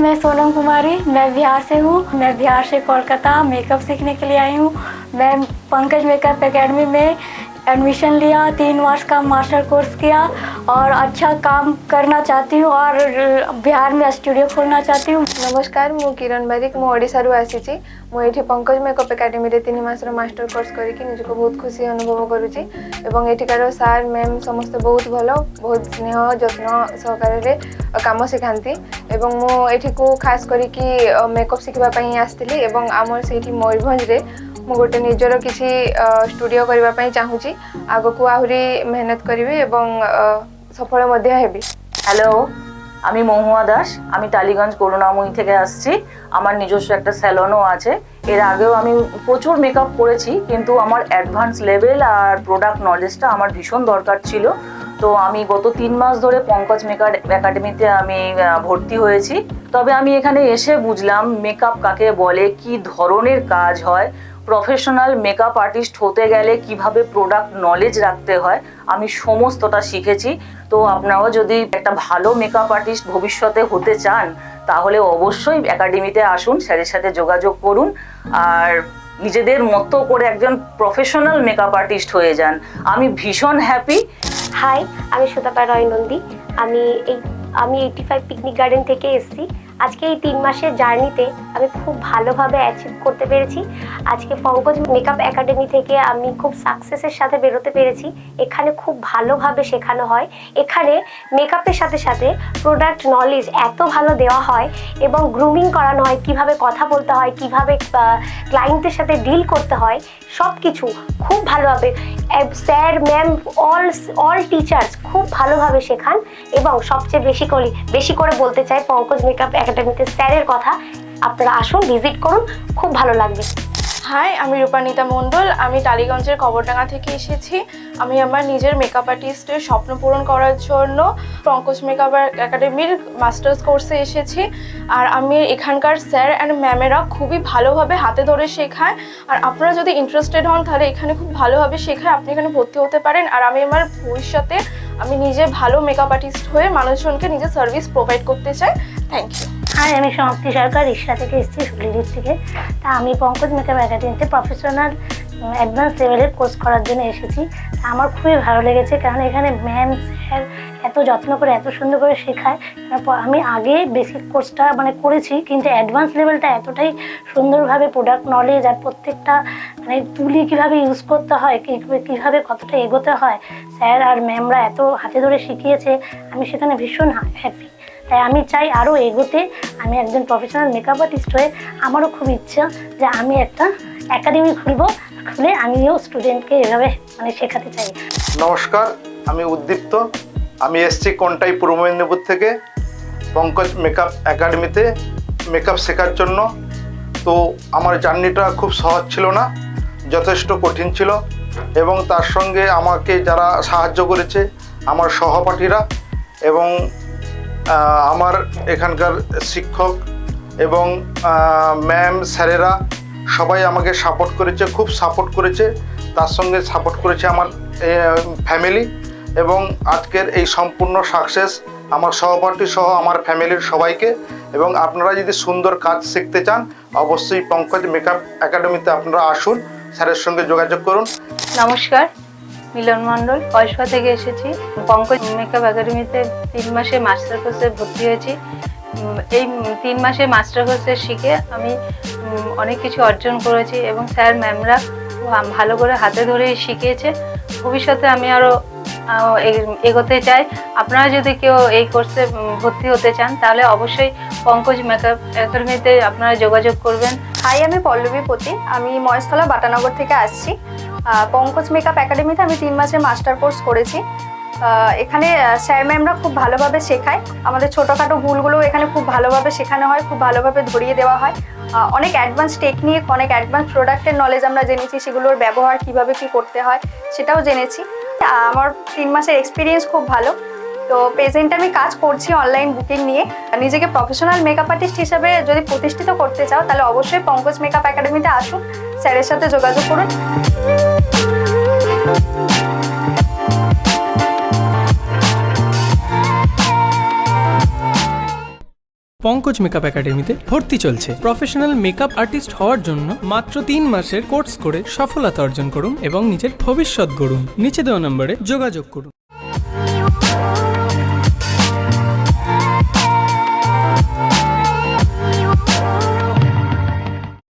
मैं सोनम कुमारी, मैं बिहार से हूँ। मैं बिहार से कोलकाता मेकअप सीखने के लिए आई हूँ। मैं पंकज मेकअप एकेडमी में एडमिशन लिया तीन वर्ष का मास्टर कोर्स किया और अच्छा काम करना चाहती हूँ और बिहार में स्टूडियो खोलना चाहती हूँ नमस्कार मुझे किरण बारिक मु आसी मुझे पंकज मेकअप एकाडेमी तीन मसर मास्टर कोर्स करके निजक बहुत खुशी अनुभव करुँ एठिकार सार मैम समस्ते बहुत भल बहुत स्नेह जत्न सहकार কাম शिखा एवं মু खास খাস मेकअप शिखापी आसती আসছিলি এবং আমার সেইটি ଏବଂ ଆମର ସେଇଠି ମୟୂରଭଞ୍ଜରେ ମୁଁ ଗୋଟେ ନିଜର କିଛି ଷ୍ଟୁଡ଼ିଓ କରିବା ପାଇଁ ଚାହୁଁଛି ଆଗକୁ ଆହୁରି ମେହନତ କରିବି ଏବଂ ଅ, ସଫଳ ମଧ୍ୟ ହେବି হ্যালো আমি মহুয়া দাস আমি টালিগঞ্জ করুণাময়ী থেকে আসছি আমার নিজস্ব একটা স্যালনও আছে এর আগেও আমি প্রচুর মেকআপ করেছি কিন্তু আমার অ্যাডভান্স লেভেল আর প্রোডাক্ট নলেজটা আমার ভীষণ দরকার ছিল তো আমি গত তিন মাস ধরে পঙ্কজ মেকআপ একাডেমিতে আমি আহ, ভর্তি হয়েছি তবে আমি এখানে এসে বুঝলাম মেকআপ কাকে বলে কি ধরনের কাজ হয় প্রফেশনাল মেকআপ আর্টিস্ট হতে গেলে কীভাবে প্রোডাক্ট নলেজ রাখতে হয়, আমি সমস্তটা শিখেছি। তো আপনারাও যদি একটা ভালো মেকআপ আর্টিস্ট ভবিষ্যতে হতে চান, তাহলে অবশ্যই একাডেমিতে আসুন, স্যারের সাথে যোগাযোগ করুন। আর নিজেদের মতো করে একজন প্রফেশনাল মেকআপ আর্টিস্ট হয়ে যান। আমি ভীষণ হ্যাপি হাই আমি সুতাপা রয় নন্দী আমি এই, আমি এইটি ফাইভ পিকনিক গার্ডেন থেকে এসেছি। আজকে এই তিন মাসের জার্নিতে আমি খুব ভালোভাবে অ্যাচিভ করতে পেরেছি। আজকে পঙ্কজ মেকআপ একাডেমি থেকে আমি খুব সাকসেসের সাথে বেরোতে পেরেছি। এখানে খুব ভালোভাবে শেখানো হয়। এখানে মেকআপের সাথে সাথে প্রোডাক্ট নলেজ এত ভালো দেওয়া হয় এবং গ্রুমিং করানো হয়, কীভাবে কথা বলতে হয়, কীভাবে ক্লায়েন্টের সাথে ডিল করতে হয় সব কিছু খুব ভালোভাবে sir ma'am all all teachers খুব ভালোভাবে শেখান এবং সবচেয়ে বেশি করে বেশি করে বলতে চাই পঙ্কজ মেকআপ একাডেমিতে স্যারের কথা। আপনারা আসুন ভিজিট করুন, খুব ভালো লাগবে। হাই, আমি রূপানিতা মণ্ডল, আমি টালিগঞ্জের কবরডাঙ্গা থেকে এসেছি। আমি আমার নিজের মেকআপ আর্টিস্টের স্বপ্ন পূরণ করার জন্য পঙ্কজ মেকআপ একাডেমির মাস্টার্স কোর্সে এসেছি। আর আমি এখানকার স্যার অ্যান্ড ম্যামেরা খুবই ভালোভাবে হাতে ধরে শেখায়। আর আপনারা যদি ইন্টারেস্টেড হন, তাহলে এখানে খুব ভালোভাবে শেখায়। আপনি এখানে ভর্তি হতে পারেন। আর আমি আমার ভবিষ্যতে আমি নিজে ভালো মেকআপ আর্টিস্ট হয়ে মানুষজনকে নিজের সার্ভিস প্রোভাইড করতে চাই। থ্যাংক ইউ হাই আমি সমাপ্তি সরকার রিক্সা থেকে এসেছি শুক্লিদির থেকে। তা আমি পঙ্কজ মেকআপ একাডেমিতে প্রফেশনাল অ্যাডভান্স লেভেলের কোর্স করার জন্য এসেছি। তা আমার খুবই ভালো লেগেছে কারণ এখানে ম্যাম স্যার এত যত্ন করে, এত সুন্দর করে শেখায়। আমি আগে বেসিক কোর্সটা মানে করেছি, কিন্তু অ্যাডভান্স লেভেলটা এতটাই সুন্দরভাবে প্রোডাক্ট নলেজ আর প্রত্যেকটা মানে তুলি কীভাবে ইউজ করতে হয় কীভাবে কতটা এগোতে হয় স্যার আর ম্যামরা এত হাতে ধরে শিখিয়েছে, আমি সেখানে ভীষণ হ্যাপি তাই আমি চাই আরও এগোতে। আমি একজন প্রফেশনাল মেকআপ আর্টিস্ট হয়ে আমারও খুব ইচ্ছা যে আমি একটা একাডেমি খুলবো, খুলে আমিও স্টুডেন্টকে এভাবে মানে শেখাতে চাই। নমস্কার, আমি উদ্দীপ্ত। আমি এসছি কোনটাই পূর্ব মেদিনীপুর থেকে, পঙ্কজ মেকআপ একাডেমিতে মেকআপ শেখার জন্য। তো আমার জার্নিটা খুব সহজ ছিল না, যথেষ্ট কঠিন ছিল এবং তার সঙ্গে আমাকে যারা সাহায্য করেছে, আমার সহপাঠীরা এবং আমার এখানকার শিক্ষক এবং ম্যাম স্যারেরা সবাই আমাকে সাপোর্ট করেছে, খুব সাপোর্ট করেছে। তার সঙ্গে সাপোর্ট করেছে আমার ফ্যামিলি এবং আজকের এই সম্পূর্ণ সাকসেস আমার সহপাঠী সহ আমার ফ্যামিলির সবাইকে। এবং আপনারা যদি সুন্দর কাজ শিখতে চান, অবশ্যই পঙ্কজ মেকআপ একাডেমিতে আপনারা আসুন, স্যারের সঙ্গে যোগাযোগ করুন। নমস্কার। মিলন মণ্ডল কসবা থেকে এসেছি। পঙ্কজ মেকআপ একাডেমিতে তিন মাসে মাস্টার কোর্সে ভর্তি হয়েছি। এই তিন মাসে মাস্টার কোর্সে শিখে আমি অনেক কিছু অর্জন করেছি এবং স্যার ম্যামরা ভালো করে হাতে ধরে শিখিয়েছে। ভবিষ্যতে আমি আরও এগোতে চাই। আপনারা যদি কেউ এই কোর্সে ভর্তি হতে চান, তাহলে অবশ্যই পঙ্কজ মেকআপ একাডেমিতে আপনারা যোগাযোগ করবেন। হাই, আমি পল্লবী পতি আমি মহেশতলা বাটানগর থেকে আসছি। পঙ্কজ মেকআপ একাডেমিতে আমি তিন মাসের মাস্টার কোর্স করেছি। এখানে স্যার ম্যামরা খুব ভালোভাবে শেখায়। আমাদের ছোটোখাটো ভুলগুলো এখানে খুব ভালোভাবে শেখানো হয়, খুব ভালোভাবে ধরিয়ে দেওয়া হয়। অনেক অ্যাডভান্স টেকনিক অনেক অ্যাডভান্স প্রোডাক্টের নলেজ আমরা জেনেছি, সেগুলোর ব্যবহার কীভাবে কি করতে হয়, সেটাও জেনেছি। আমার তিন মাসের এক্সপিরিয়েন্স খুব ভালো। তো প্রেজেন্ট আমি কাজ করছি অনলাইন বুকিং নিয়ে। নিজেকে প্রফেশনাল মেকআপ আর্টিস্ট হিসেবে যদি প্রতিষ্ঠিত করতে চাও, তাহলে অবশ্যই পঙ্কজ মেকআপ একাডেমিতে আসুন। স্যারের সাথে যোগাযোগ করুন। পঙ্কজ মেকআপ একাডেমিতে ভর্তি চলছে। প্রফেশনাল মেকআপ আর্টিস্ট হওয়ার জন্য মাত্র তিন মাসের কোর্স করে সফলতা অর্জন করুন এবং নিজের ভবিষ্যৎ গড়ুন। নিচে দেওয়া নম্বরে যোগাযোগ করুন।